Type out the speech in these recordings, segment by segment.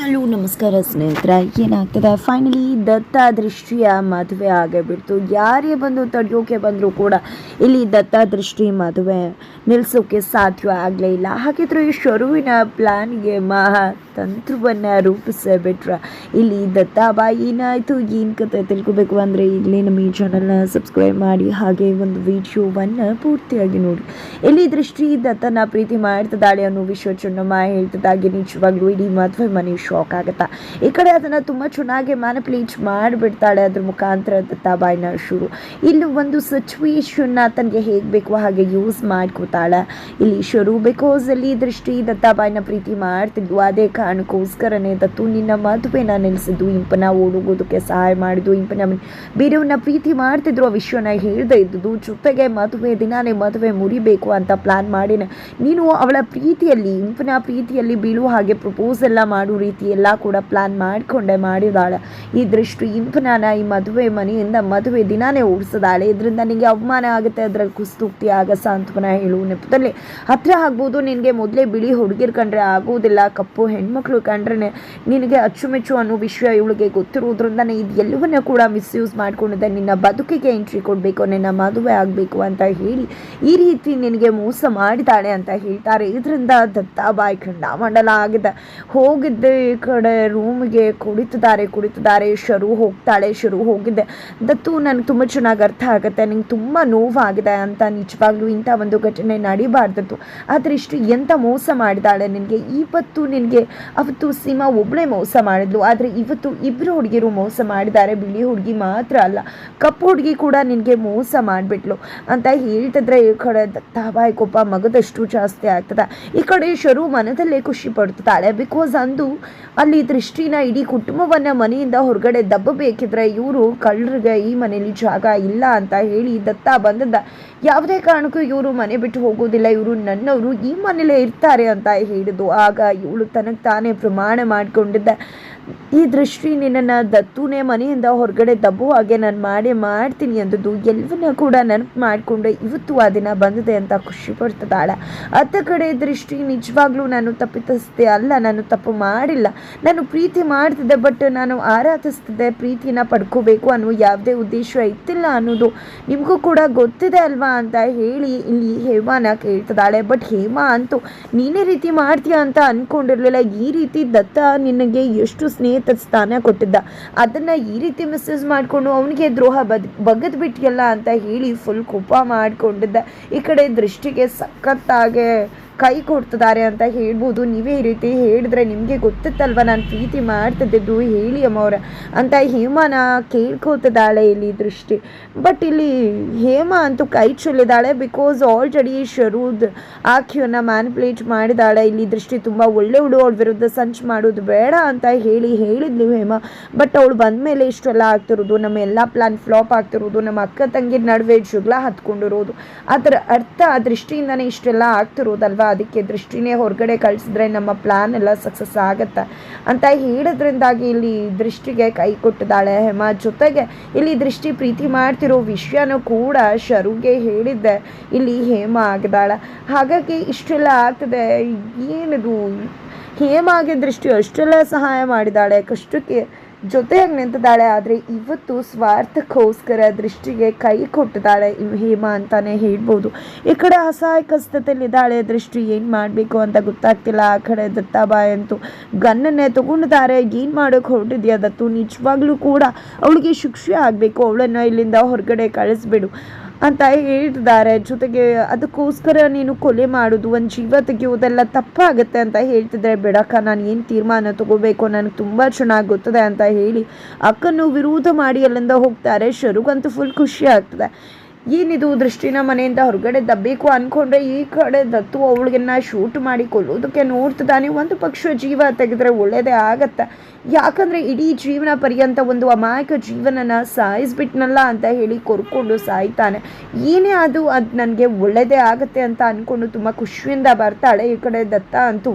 Hello ನಮಸ್ಕಾರ ಸ್ನೇಹಿತರ, ಏನಾಗ್ತದೆ? ಫೈನಲಿ ದತ್ತ ದೃಷ್ಟಿಯ ಮದುವೆ ಆಗೇ ಯಾರೇ ಬಂದು ತಡೆಯೋಕೆ ಬಂದರೂ ಕೂಡ ಇಲ್ಲಿ ದತ್ತ ದೃಷ್ಟಿ ಮದುವೆ ನಿಲ್ಲಿಸೋಕೆ ಸಾಧ್ಯ ಆಗಲೇ ಇಲ್ಲ. ಹಾಗಿದ್ರೆ ಈ ಶರುವಿನ ಪ್ಲ್ಯಾನ್ಗೆ ಮಹಾ ತಂತ್ರವನ್ನು ರೂಪಿಸಬಿಟ್ರ ಇಲ್ಲಿ ದತ್ತಾಬಾಯಿ ಏನಾಯಿತು ಏನು ಕತೆ ತಿಳ್ಕೊಬೇಕು ಅಂದರೆ ಇಲ್ಲಿ ನಮ್ಮ ಈ ಚಾನಲ್ನ ಸಬ್ಸ್ಕ್ರೈಬ್ ಮಾಡಿ, ಹಾಗೆ ಒಂದು ವಿಡಿಯೋವನ್ನು ಪೂರ್ತಿಯಾಗಿ ನೋಡಿ. ಇಲ್ಲಿ ದೃಷ್ಟಿ ದತ್ತನ ಪ್ರೀತಿ ಮಾಡ್ತಿದ್ದಾಳೆ ಅನ್ನೋ ವಿಶ್ವ ಚೆನ್ನಮ್ಮ ಹೇಳ್ತಿದ್ದಾಗೆ, ನಿಜವಾಗ್ಲೂ ಇಡೀ ಮದುವೆ ಮನೆ ಶಾಕ್ ಆಗತ್ತ? ಈ ಕಡೆ ಅದನ್ನು ತುಂಬ ಚೆನ್ನಾಗಿ ಮ್ಯಾನಿಪ್ಲೇಟ್ ಮಾಡಿಬಿಡ್ತಾಳೆ ಅದ್ರ ಮುಖಾಂತರ ದತ್ತಾಬಾಯಿನ ಶುರು ಇಲ್ಲಿ ಒಂದು ಸಿಚುವೇಶನ್ನ ತನಗೆ ಹೇಗೆ ಬೇಕು ಹಾಗೆ ಯೂಸ್ ಮಾಡ್ಕೋತಾಳೆ. ಇಲ್ಲಿ ಶುರು ಬಿಕಾಸ್ ಅಲ್ಲಿ ದೃಷ್ಟಿ ದತ್ತಾಬಾಯಿನ ಪ್ರೀತಿ ಮಾಡ್ತಿದ್ವು. ಅದೇ ಕಾರಣಕ್ಕೋಸ್ಕರನೇ ದತ್ತು ನಿನ್ನ ಮದುವೆನ ನಿಲ್ಲಿಸಿದ್ದು ಇಂಪನ ಓಡೋಗೋದಕ್ಕೆ ಸಹಾಯ ಮಾಡಿದ್ದು. ಇಂಪನ ಬೇರೆಯವ್ರನ್ನ ಪ್ರೀತಿ ಮಾಡ್ತಿದ್ರು. ಆ ವಿಷಯನ ಹೇಳ್ದೆ ಇದ್ದುದು. ಜೊತೆಗೆ ಮದುವೆ ದಿನಾನೇ ಮದುವೆ ಮುರಿಬೇಕು ಅಂತ ಪ್ಲಾನ್ ಮಾಡಿನ ನೀನು ಅವಳ ಪ್ರೀತಿಯಲ್ಲಿ ಇಂಪನ ಪ್ರೀತಿಯಲ್ಲಿ ಬೀಳುವ ಹಾಗೆ ಪ್ರಪೋಸ್ ಎಲ್ಲ ಮಾಡೋ ರೀತಿ ಎಲ್ಲ ಕೂಡ ಪ್ಲಾನ್ ಮಾಡಿಕೊಂಡೆ ಮಾಡಿದಾಳೆ. ಈ ದೃಷ್ಟಿ ಇಂಪನಾನ ಈ ಮದುವೆ ಮನೆಯಿಂದ ಮದುವೆ ದಿನಾನೇ ಓಡಿಸಿದಾಳೆ. ಇದರಿಂದ ನಿನಗೆ ಅವಮಾನ ಆಗುತ್ತೆ. ಅದ್ರಲ್ಲಿ ಕುಸ್ತುಕ್ತಿ ಆಗ ಸಾಂತ್ವನ ಹೇಳುವ ನೆಪದಲ್ಲಿ ಹತ್ರ ಆಗ್ಬೋದು. ನಿನಗೆ ಮೊದಲೇ ಬಿಳಿ ಹುಡುಗಿರ್ ಕಂಡ್ರೆ ಆಗೋದಿಲ್ಲ. ಕಪ್ಪು ಹೆಣ್ಮಕ್ಳು ಕಂಡ್ರೆ ನಿನಗೆ ಅಚ್ಚುಮೆಚ್ಚು ಅನ್ನೋ ವಿಷಯ ಇವಳಿಗೆ ಗೊತ್ತಿರೋದ್ರಿಂದನೇ ಇದು ಎಲ್ಲವನ್ನೂ ಕೂಡ ಮಿಸ್ಯೂಸ್ ಮಾಡ್ಕೊಂಡಿದ್ದೆ ನಿನ್ನ ಬದುಕಿಗೆ ಎಂಟ್ರಿ ಕೊಡಬೇಕು, ನಿನ್ನ ಮದುವೆ ಆಗಬೇಕು ಅಂತ ಹೇಳಿ ಈ ರೀತಿ ನಿನಗೆ ಮೋಸ ಮಾಡಿದ್ದಾಳೆ ಅಂತ ಹೇಳ್ತಾರೆ. ಇದರಿಂದ ದತ್ತಾಬಾಯಿ ಖಂಡಾಮಂಡಲ ಆಗಿದೆ. ಹೋಗಿದ್ದೆ ಈ ಕಡೆ ರೂಮ್ಗೆ ಕುಡಿತಿದ್ದಾರೆ ಕುಡಿತಿದ್ದಾರೆ ಶರು ಹೋಗ್ತಾಳೆ, ಶರು ಹೋಗಿದ್ದೆ ದತ್ತು ನನಗೆ ತುಂಬ ಚೆನ್ನಾಗಿ ಅರ್ಥ ಆಗುತ್ತೆ, ನಿಂಗೆ ತುಂಬ ನೋವಾಗಿದೆ ಅಂತ ನಿಜವಾಗ್ಲೂ ಇಂಥ ಒಂದು ಘಟನೆ ನಡಿಬಾರ್ದತ್ತು. ಆದರೆ ಇಷ್ಟು ಎಂಥ ಮೋಸ ಮಾಡಿದಾಳೆ ನಿನಗೆ ಇವತ್ತು ನಿನಗೆ ಅವತ್ತು ಸೀಮಾ ಒಬ್ಬಳೇ ಮೋಸ ಮಾಡಿದ್ಲು, ಆದರೆ ಇವತ್ತು ಇಬ್ಬರು ಹುಡುಗಿರು ಮೋಸ ಮಾಡಿದ್ದಾರೆ. ಬಿಳಿ ಹುಡುಗಿ ಮಾತ್ರ ಅಲ್ಲ, ಕಪ್ಪು ಹುಡುಗಿ ಕೂಡ ನಿನಗೆ ಮೋಸ ಮಾಡಿಬಿಟ್ಲು ಅಂತ ಹೇಳ್ತಿದ್ರೆ ಈ ಕಡೆ ತಾವಾಯ್ ಕೋಪ ಮಗದಷ್ಟು ಜಾಸ್ತಿ ಆಗ್ತದೆ. ಈ ಕಡೆ ಶರು ಮನದಲ್ಲೇ ಖುಷಿ ಪಡ್ತಾಳೆ. ಬಿಕಾಸ್ ಅಂದು ಅಲ್ಲಿ ದೃಷ್ಟಿನ ಇಡೀ ಕುಟುಂಬವನ್ನ ಮನೆಯಿಂದ ಹೊರಗಡೆ ದಬ್ಬಬೇಕಿದ್ರೆ ಇವರು ಕಳ್ಳರಿಗೆ ಈ ಮನೆಯಲ್ಲಿ ಜಾಗ ಇಲ್ಲ ಅಂತ ಹೇಳಿ ದತ್ತ ಬಂದದ್ದ. ಯಾವುದೇ ಕಾರಣಕ್ಕೂ ಇವರು ಮನೆ ಬಿಟ್ಟು ಹೋಗೋದಿಲ್ಲ. ಇವರು ನನ್ನವರು ಈ ಮನೇಲೇ ಇರ್ತಾರೆ ಅಂತ ಹೇಳಿದ್ದು. ಆಗ ಇವಳು ತನಗೆ ತಾನೇ ಪ್ರಮಾಣ ಮಾಡಿಕೊಂಡಿದ್ದ. ಈ ದೃಷ್ಟಿ ನಿನ್ನನ್ನು ದತ್ತುನೇ ಮನೆಯಿಂದ ಹೊರಗಡೆ ದಬ್ಬೋ ಹಾಗೆ ನಾನು ಮಾಡೇ ಮಾಡ್ತೀನಿ ಅಂದದ್ದು. ಎಲ್ಲವನ್ನ ಕೂಡ ನೆನಪು ಮಾಡಿಕೊಂಡು ಇವತ್ತು ಆ ದಿನ ಬಂದಿದೆ ಅಂತ ಖುಷಿ ಪಡ್ತದಾಳ ಅತ್ತ ಕಡೆ ದೃಷ್ಟಿ ನಿಜವಾಗ್ಲೂ ನಾನು ತಪ್ಪಿತಸ್ತೆ ಅಲ್ಲ. ನಾನು ತಪ್ಪು ಮಾಡಿಲ್ಲ. ನಾನು ಪ್ರೀತಿ ಮಾಡ್ತಿದ್ದೆ, ಬಟ್ ನಾನು ಆರಾಧಿಸ್ತಿದ್ದೆ. ಪ್ರೀತಿನ ಪಡ್ಕೋಬೇಕು ಅನ್ನೋ ಯಾವುದೇ ಉದ್ದೇಶ ಇತ್ತಿಲ್ಲ ಅನ್ನೋದು ನಿಮಗೂ ಕೂಡ ಗೊತ್ತಿದೆ ಅಲ್ವಾ? ಅಂತ ಹೇಳಿ ಇಲ್ಲಿ ಹೇಮಾನ ಕೇಳ್ತಿದ್ದಾಳೆ. ಬಟ್ ಹೇಮಾ ಅಂತೂ ನೀನೇ ರೀತಿ ಮಾಡ್ತೀಯ ಅಂತ ಅನ್ಕೊಂಡಿರ್ಲಿಲ್ಲ. ಈ ರೀತಿ ದತ್ತ ನಿನಗೆ ಎಷ್ಟು ಸ್ನೇಹಿತ ಸ್ಥಾನ ಕೊಟ್ಟಿದ್ದ. ಅದನ್ನ ಈ ರೀತಿ ಮಿಸ್ಯೂಸ್ ಮಾಡಿಕೊಂಡು ಅವನಿಗೆ ದ್ರೋಹ ಬದ್ ಬಗದ್ ಬಿಟ್ಟಿಯಲ್ಲ ಅಂತ ಹೇಳಿ ಫುಲ್ ಕೋಪ ಮಾಡ್ಕೊಂಡಿದ್ದ. ಈ ಕಡೆ ದೃಷ್ಟಿಗೆ ಸಖತ್ತಾಗೆ ಕೈ ಕೊಡ್ತಿದ್ದಾರೆ ಅಂತ ಹೇಳ್ಬೋದು. ನೀವೇ ಈ ರೀತಿ ಹೇಳಿದ್ರೆ ನಿಮಗೆ ಗೊತ್ತಿತ್ತಲ್ವ? ನಾನು ಪ್ರೀತಿ ಮಾಡ್ತಿದ್ದಿದ್ದು ಹೇಳಿ ಅಮ್ಮವ್ರೆ ಅಂತ ಹೇಮಾನ ಕೇಳ್ಕೊತಿದ್ದಾಳೆ ಇಲ್ಲಿ ದೃಷ್ಟಿ. ಬಟ್ ಇಲ್ಲಿ ಹೇಮ ಅಂತೂ ಕೈ ಚೆಲ್ಲಿದ್ದಾಳೆ ಬಿಕಾಸ್ ಆಲ್ರೆಡಿ ಶರೂದ್ ಆಕೆಯನ್ನು ಮ್ಯಾನಿಪ್ಯುಲೇಟ್ ಮಾಡಿದಾಳೆ ಇಲ್ಲಿ ದೃಷ್ಟಿ ತುಂಬ ಒಳ್ಳೆ ಹುಡು ಅವಳ ವಿರುದ್ಧ ಸಂಚ್ ಮಾಡೋದು ಬೇಡ ಅಂತ ಹೇಳಿ ಹೇಳಿದ್ಲು ಹೇಮ. ಬಟ್ ಅವಳು ಬಂದ ಮೇಲೆ ಇಷ್ಟೆಲ್ಲ ಆಗ್ತಿರೋದು, ನಮ್ಮ ಎಲ್ಲ ಪ್ಲಾನ್ ಫ್ಲಾಪ್ ಆಗ್ತಿರೋದು, ನಮ್ಮ ಅಕ್ಕ ತಂಗಿ ನಡುವೆ ಜಗಳ ಹತ್ಕೊಂಡಿರೋದು. ಅದರ ಅರ್ಥ, ಆ ದೃಷ್ಟಿಯಿಂದನೇ ಇಷ್ಟೆಲ್ಲ ಆಗ್ತಿರೋದಲ್ವಾ? ಅದಕ್ಕೆ ದೃಷ್ಟಿನೇ ಹೊರಗಡೆ ಕಳಿಸಿದ್ರೆ ನಮ್ಮ ಪ್ಲಾನ್ ಎಲ್ಲ ಸಕ್ಸಸ್ ಆಗುತ್ತೆ ಅಂತ ಹೇಳಿದ್ರಿಂದಾಗಿ ಇಲ್ಲಿ ದೃಷ್ಟಿಗೆ ಕೈ ಕೊಟ್ಟಿದ್ದಾಳೆ ಹೇಮ. ಜೊತೆಗೆ ಇಲ್ಲಿ ದೃಷ್ಟಿ ಪ್ರೀತಿ ಮಾಡ್ತಿರೋ ವಿಷಯನೂ ಕೂಡ ಶರುಗೆ ಹೇಳಿದ್ದೆ. ಇಲ್ಲಿ ಹೇಮ ಆಗಿದ್ದಾಳೆ. ಹಾಗಾಗಿ ಇಷ್ಟೆಲ್ಲ ಆಗ್ತದೆ. ಏನಿದು? ಹೇಮಾಗೆ ದೃಷ್ಟಿ ಅಷ್ಟೆಲ್ಲ ಸಹಾಯ ಮಾಡಿದ್ದಾಳೆ. ಕಷ್ಟಕ್ಕೆ ಜೊತೆಯಾಗಿ ನಿಂತಿದ್ದಾಳೆ, ಆದರೆ ಇವತ್ತು ಸ್ವಾರ್ಥಕ್ಕೋಸ್ಕರ ದೃಷ್ಟಿಗೆ ಕೈ ಕೊಟ್ಟಿದ್ದಾಳೆ ಹೇಮಾ ಅಂತಾನೆ ಹೇಳ್ಬೋದು. ಈ ಕಡೆ ಅಸಹಾಯಕ ಸ್ಥಿತಿಯಲ್ಲಿದ್ದಾಳೆ, ದೃಷ್ಟಿ ಏನು ಮಾಡಬೇಕು ಅಂತ ಗೊತ್ತಾಗ್ತಿಲ್ಲ. ಆ ಕಡೆ ದತ್ತಾಬಾಯ್ ಅಂತೂ ಗನ್ನನ್ನೇ ತಗೊಂಡಿದ್ದಾರೆ. ಏನು ಮಾಡೋಕೆ ಹೊರಟಿದ್ಯಾ ದತ್ತು? ನಿಜವಾಗ್ಲೂ ಕೂಡ ಅವಳಿಗೆ ಶಿಕ್ಷೆ ಆಗಬೇಕು. ಅವಳನ್ನು ಇಲ್ಲಿಂದ ಹೊರಗಡೆ ಕಳಿಸ್ಬಿಡು. ಅಂತ ಹೇಳ್ತಿದ್ದಾರೆ ಜೊತೆಗೆ ಅದಕ್ಕೋಸ್ಕರ ನೀನು ಕೊಲೆ ಮಾಡೋದು, ಒಂದು ಜೀವ ತೆಗೆಯೋದೆಲ್ಲ ತಪ್ಪಾಗುತ್ತೆ ಅಂತ ಹೇಳ್ತಿದ್ರೆ ಬಿಡಕ್ಕ ನಾನು ಏನು ತೀರ್ಮಾನ ತಗೋಬೇಕು? ನನಗೆ ತುಂಬ ಚೆನ್ನಾಗಿ ಗೊತ್ತದೆ ಅಂತ ಹೇಳಿ ಅಕ್ಕನ್ನು ವಿರೋಧ ಮಾಡಿ ಅಲ್ಲಿಂದ ಹೋಗ್ತಾರೆ. ಶರುಗಂತೂ ಫುಲ್ ಖುಷಿ ಆಗ್ತದೆ. ಏನಿದು ದೃಷ್ಟಿನ ಮನೆಯಿಂದ ಹೊರಗಡೆ ದಬ್ಬಬೇಕು ಅನ್ಕೊಂಡ್ರೆ ಈ ಕಡೆ ದತ್ತು ಅವಳಿಗೆನ್ನ ಶೂಟ್ ಮಾಡಿ ಕೊಲ್ಲೋದಕ್ಕೆ ನೋಡ್ತಿದ್ದಾನೆ ಒಂದು ಪಕ್ಷ ಜೀವ ತೆಗೆದ್ರೆ ಒಳ್ಳೇದೇ ಆಗತ್ತೆ. ಯಾಕಂದ್ರೆ ಇಡೀ ಜೀವನ ಪರ್ಯಂತ ಒಂದು ಅಮಾಯಕ ಜೀವನನ ಸಾಯಿಸ್ಬಿಟ್ನಲ್ಲ ಅಂತ ಹೇಳಿ ಕೊರ್ಕೊಂಡು ಸಾಯ್ತಾನೆ. ಏನೇ ಅದು ಅದು ನನಗೆ ಒಳ್ಳೇದೇ ಆಗತ್ತೆ ಅಂತ ಅನ್ಕೊಂಡು ತುಂಬ ಖುಷಿಯಿಂದ ಬರ್ತಾಳೆ ಈ ಕಡೆ ದತ್ತ ಅಂತೂ.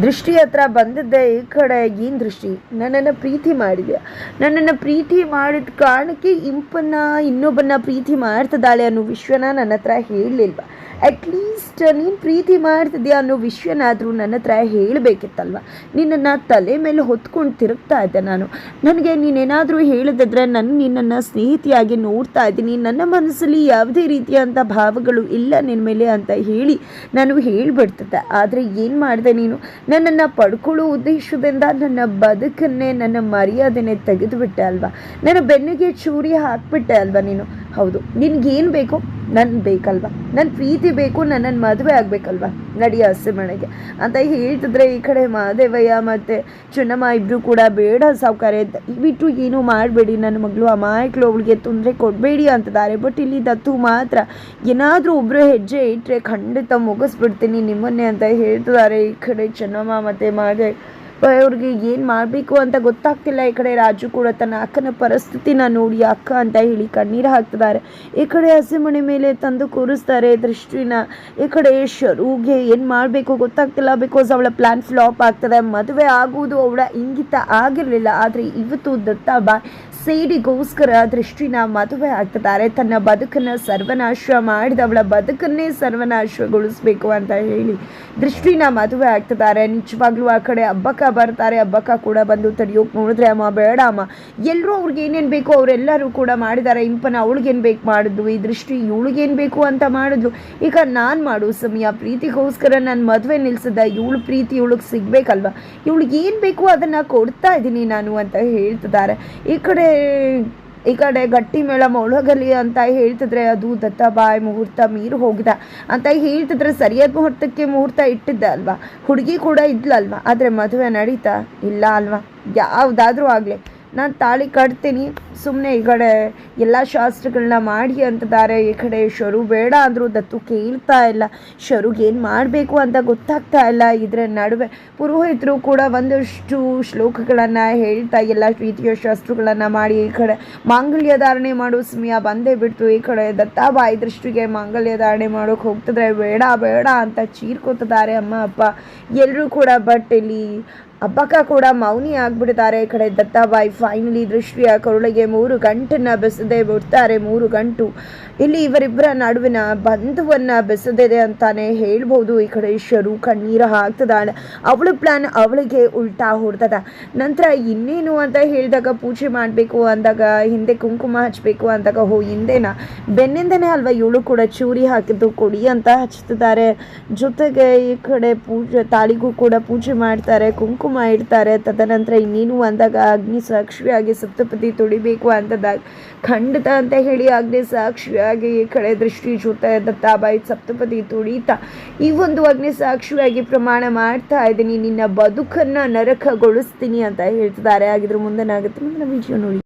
ದೃಷ್ಟಿ ಹತ್ರ ಬಂದಿದ್ದೆ, ಈ ಕಡೆ ಏನು ದೃಷ್ಟಿ? ನನ್ನನ್ನು ಪ್ರೀತಿ ಮಾಡಿದ್ಯಾ? ನನ್ನನ್ನು ಪ್ರೀತಿ ಮಾಡಿದ ಕಾರಣಕ್ಕೆ ಇಂಪನ್ನ ಇನ್ನೊಬ್ಬನ ಪ್ರೀತಿ ಮಾಡ್ತಿದ್ದಾಳೆ ಅನ್ನೋ ವಿಶ್ವನ ನನ್ನ ಹತ್ರ ಹೇಳಲಿಲ್ವ? ಅಟ್ಲೀಸ್ಟ್ ನೀನು ಪ್ರೀತಿ ಮಾಡ್ತಿದ್ಯಾ ಅನ್ನೋ ವಿಷಯನಾದರೂ ನನ್ನ ಹತ್ರ ಹೇಳಬೇಕಿತ್ತಲ್ವ? ನಿನ್ನನ್ನು ತಲೆ ಮೇಲೆ ಹೊತ್ಕೊಂಡು ತಿರುಗ್ತಾ ಇದ್ದೆ ನಾನು. ನನಗೆ ನೀನೇನಾದರೂ ಹೇಳಿದ್ರೆ ನಾನು ನಿನ್ನನ್ನು ಸ್ನೇಹಿತಿಯಾಗಿ ನೋಡ್ತಾ ಇದ್ದೀನಿ. ನನ್ನ ಮನಸ್ಸಲ್ಲಿ ಯಾವುದೇ ರೀತಿಯಂಥ ಭಾವಗಳು ಇಲ್ಲ ನಿನ್ನ ಮೇಲೆ ಅಂತ ಹೇಳಿ ನಾನು ಹೇಳಿಬಿಡ್ತಿದ್ದೆ. ಆದರೆ ಏನು ಮಾಡಿದೆ ನೀನು? ನನ್ನನ್ನು ಪಡ್ಕೊಳ್ಳೋ ಉದ್ದೇಶದಿಂದ ನನ್ನ ಬದುಕನ್ನೇ ನನ್ನ ಮರ್ಯಾದೆನೇ ತೆಗೆದುಬಿಟ್ಟೆ ಅಲ್ವಾ? ನನ್ನ ಬೆನ್ನಿಗೆ ಚೂರಿ ಹಾಕ್ಬಿಟ್ಟೆ ಅಲ್ವಾ ನೀನು? ಹೌದು. ನಿನಗೇನು ಬೇಕು ನನ್ನ ಬೇಕಲ್ವ? ನನ್ನ ಪ್ರೀತಿ ಬೇಕು ನನ್ನನ್ನು ಮದುವೆ ಆಗಬೇಕಲ್ವ ನಡಿ ಹಸೆ ಮನೆಗೆ. ಅಂತ ಹೇಳ್ತಿದ್ರೆ ಈ ಕಡೆ ಮಹದೇವಯ್ಯ ಮತ್ತು ಚೆನ್ನಮ್ಮ ಇಬ್ಬರು ಕೂಡ ಬೇಡ ಸಾವುಕಾರ. ಬಿಟ್ಟು ಏನೂ ಮಾಡಬೇಡಿ. ನನ್ನ ಮಗಳು ಅಮಾಯಕಳು, ಅವಳಿಗೆ ತೊಂದರೆ ಕೊಡಬೇಡಿ ಅಂತಿದ್ದಾರೆ. ಬಟ್ ಇಲ್ಲಿ ದತ್ತು ಮಾತ್ರ. ಏನಾದರೂ ಒಬ್ಬರು ಹೆಜ್ಜೆ ಇಟ್ಟರೆ ಖಂಡಿತ ಮುಗಿಸ್ಬಿಡ್ತೀನಿ ನಿಮ್ಮನ್ನೇ ಅಂತ ಹೇಳ್ತಿದ್ದಾರೆ ಈ ಕಡೆ ಚೆನ್ನಮ್ಮ ಮತ್ತು ಮಹಾದೇವ್ ಅವ್ರಿಗೆ ಏನು ಮಾಡಬೇಕು ಅಂತ ಗೊತ್ತಾಗ್ತಿಲ್ಲ. ಈ ಕಡೆ ರಾಜು ಕೂಡ ತನ್ನ ಅಕ್ಕನ ಪರಿಸ್ಥಿತಿನ ನೋಡಿ ಅಕ್ಕ ಅಂತ ಹೇಳಿ ಕಣ್ಣೀರು ಹಾಕ್ತಿದ್ದಾರೆ. ಈ ಕಡೆ ಹಸಿಮಣೆ ಮೇಲೆ ತಂದು ಕೂರಿಸ್ತಾರೆ ದೃಷ್ಟಿನ. ಈ ಕಡೆ ಶರುಗೆ ಏನು ಮಾಡಬೇಕು ಗೊತ್ತಾಗ್ತಿಲ್ಲ ಬಿಕಾಸ್ ಅವಳ ಪ್ಲ್ಯಾನ್ ಫ್ಲಾಪ್ ಆಗ್ತದೆ. ಮದುವೆ ಆಗುವುದು ಅವಳ ಇಂಗಿತ ಆಗಿರಲಿಲ್ಲ. ಆದರೆ ಇವತ್ತು ದತ್ತ ಬಾ ಸೇಡಿಗೋಸ್ಕರ ದೃಷ್ಟಿನ ಮದುವೆ ಆಗ್ತಿದ್ದಾರೆ. ತನ್ನ ಬದುಕನ್ನು ಸರ್ವನಾಶ ಮಾಡಿದವಳ ಬದುಕನ್ನೇ ಸರ್ವನಾಶಗೊಳಿಸ್ಬೇಕು ಅಂತ ಹೇಳಿ ದೃಷ್ಟಿನ ಮದುವೆ ಆಗ್ತಿದ್ದಾರೆ. ನಿಜವಾಗ್ಲೂ ಆ ಕಡೆ ಹಬ್ಬಕ್ಕ ಬರ್ತಾರೆ. ಹಬ್ಬಕ್ಕ ಕೂಡ ಬಂದು ತಡಿಯೋಕೆ ನೋಡಿದ್ರೆ ಅಮ್ಮ ಬೇಡ ಅಮ್ಮ. ಎಲ್ಲರೂ ಅವ್ರಿಗೆ ಏನೇನು ಬೇಕು ಅವರೆಲ್ಲರೂ ಕೂಡ ಮಾಡಿದ್ದಾರೆ. ಇಂಪನ ಅವಳಿಗೇನು ಬೇಕು ಮಾಡಿದ್ಲು. ಈ ದೃಷ್ಟಿ ಇವಳಿಗೇನು ಬೇಕು ಅಂತ ಮಾಡಿದ್ಲು. ಈಗ ನಾನು ಮಾಡು ಸಮಯ. ಪ್ರೀತಿಗೋಸ್ಕರ ನಾನು ಮದುವೆ ನಿಲ್ಸಿದ್ದ ಇವಳು ಪ್ರೀತಿ ಇವಳಿಗೆ ಸಿಗ್ಬೇಕಲ್ವ? ಇವಳಿಗೆ ಏನು ಬೇಕು ಅದನ್ನು ಕೊಡ್ತಾ ಇದ್ದೀನಿ ನಾನು ಅಂತ ಹೇಳ್ತಿದ್ದಾರೆ. ಈ ಕಡೆ ಈ ಕಡೆ ಗಟ್ಟಿ ಮೇಳ ಮೊಳಗಲಿ ಅಂತ ಹೇಳ್ತಿದ್ರೆ ಅದು ದತ್ತಾಬಾಯ್ ಮುಹೂರ್ತ ಮೀರು ಹೋಗಿದ ಅಂತ ಹೇಳ್ತಿದ್ರೆ ಸರಿಯಾದ ಮುಹೂರ್ತಕ್ಕೆ ಮುಹೂರ್ತ ಇಟ್ಟಿದ್ದ ಅಲ್ವಾ? ಹುಡುಗಿ ಕೂಡ ಇದ್ಲಲ್ವಾ ಆದರೆ ಮದುವೆ ನಡೀತಾ ಇಲ್ಲ ಅಲ್ವಾ? ಯಾವುದಾದ್ರೂ ಆಗಲಿ. ನಾನು ತಾಳಿ ಕಟ್ತೀನಿ. ಸುಮ್ಮನೆ ಈ ಕಡೆ ಎಲ್ಲ ಶಾಸ್ತ್ರಗಳನ್ನ ಮಾಡಿ ಅಂತಿದ್ದಾರೆ. ಈ ಕಡೆ ಶರು ಬೇಡ ಅಂದರು ದತ್ತು ಕೇಳ್ತಾ ಇಲ್ಲ. ಶರುಗೇನು ಮಾಡಬೇಕು ಅಂತ ಗೊತ್ತಾಗ್ತಾ ಇಲ್ಲ. ಇದರ ನಡುವೆ ಪುರೋಹಿತರು ಕೂಡ ಒಂದಷ್ಟು ಶ್ಲೋಕಗಳನ್ನು ಹೇಳ್ತಾ ಎಲ್ಲ ರೀತಿಯ ಶಾಸ್ತ್ರಗಳನ್ನು ಮಾಡಿ ಈ ಕಡೆ ಮಾಂಗಲ್ಯ ಧಾರಣೆ ಮಾಡೋ ಸಮಯ ಬಂದೇ ಬಿಡ್ತು. ಈ ಕಡೆ ದತ್ತಾಬಾಯಿ ದೃಷ್ಟಿಗೆ ಮಾಂಗಲ್ಯ ಧಾರಣೆ ಮಾಡೋಕೆ ಹೋಗ್ತಿದ್ರೆ ಬೇಡ ಬೇಡ ಅಂತ ಚೀರ್ಕೋತಿದ್ದಾರೆ. ಅಮ್ಮ, ಅಪ್ಪ ಎಲ್ಲರೂ ಕೂಡ ಬಟ್ ಇಲ್ಲಿ ಹಬ್ಬಕ್ಕ ಕೂಡ ಮೌನಿ ಆಗ್ಬಿಡ್ತಾರೆ. ಈ ಕಡೆ ದತ್ತಾಬಾಯಿ ಫೈನಲಿ ದೃಶ್ಯ ಕರುಳಿಗೆ ಮೂರು ಗಂಟನ್ನ ಬೆಸದೆ ಬಿಡ್ತಾರೆ. ಮೂರು ಗಂಟು. ಇಲ್ಲಿ ಇವರಿಬ್ಬರ ನಡುವಿನ ಬಂಧುವನ್ನ ಬೆಸದಿದೆ ಅಂತಾನೆ ಹೇಳ್ಬೋದು. ಈ ಕಡೆ ಶರು ಕಣ್ಣೀರ ಹಾಕ್ತದಾಳೆ ಅವಳ ಪ್ಲಾನ್ ಅವಳಿಗೆ ಉಲ್ಟಾ ಹೊಡ್ತದ. ನಂತರ ಇನ್ನೇನು ಅಂತ ಹೇಳಿದಾಗ ಪೂಜೆ ಮಾಡಬೇಕು ಅಂದಾಗ, ಹಿಂದೆ ಕುಂಕುಮ ಹಚ್ಚಬೇಕು ಅಂದಾಗ, ಹೋ, ಹಿಂದೆನ? ಬೆನ್ನಿಂದನೆ ಅಲ್ವಾ ಇವಳು ಕೂಡ ಚೂರಿ ಹಾಕಿದ್ದು ಕೊಡಿ ಅಂತ ಹಚ್ತಿದ್ದಾರೆ. ಜೊತೆಗೆ ಈ ಕಡೆ ಪೂಜೆ ತಾಳಿಗೂ ಕೂಡ ಪೂಜೆ ಮಾಡ್ತಾರೆ. ಕುಂಕುಮ ಇಡ್ತಾರೆ. ತದನಂತರ ಇನ್ನೇನು ಅಂದಾಗ ಅಗ್ನಿ ಸಾಕ್ಷಿಯಾಗಿ ಸಪ್ತಪತಿ ತುಡಿಬೇಕು ಅಂತದಾಗ ಖಂಡಿತ ಅಂತ ಹೇಳಿ ಅಗ್ನಿ ಸಾಕ್ಷಿಯಾಗಿ ಕಡೆ ದೃಷ್ಟಿ ಜೊತೆ ದತ್ತಾಬಾಯಿ ಸಪ್ತಪತಿ ತುಡಿತಾ ಈ ಒಂದು ಅಗ್ನಿ ಸಾಕ್ಷಿಯಾಗಿ ಪ್ರಮಾಣ ಮಾಡ್ತಾ ಇದ್ದೀನಿ. ನಿನ್ನ ಬದುಕನ್ನ ನರಕಗೊಳಿಸ್ತೀನಿ ಅಂತ ಹೇಳ್ತಿದ್ದಾರೆ. ಹಾಗಿದ್ರೆ ಮುಂದೆನಾಗುತ್ತೆ. ಮುಂದಿನ ವಿಡಿಯೋ ನೋಡಿ.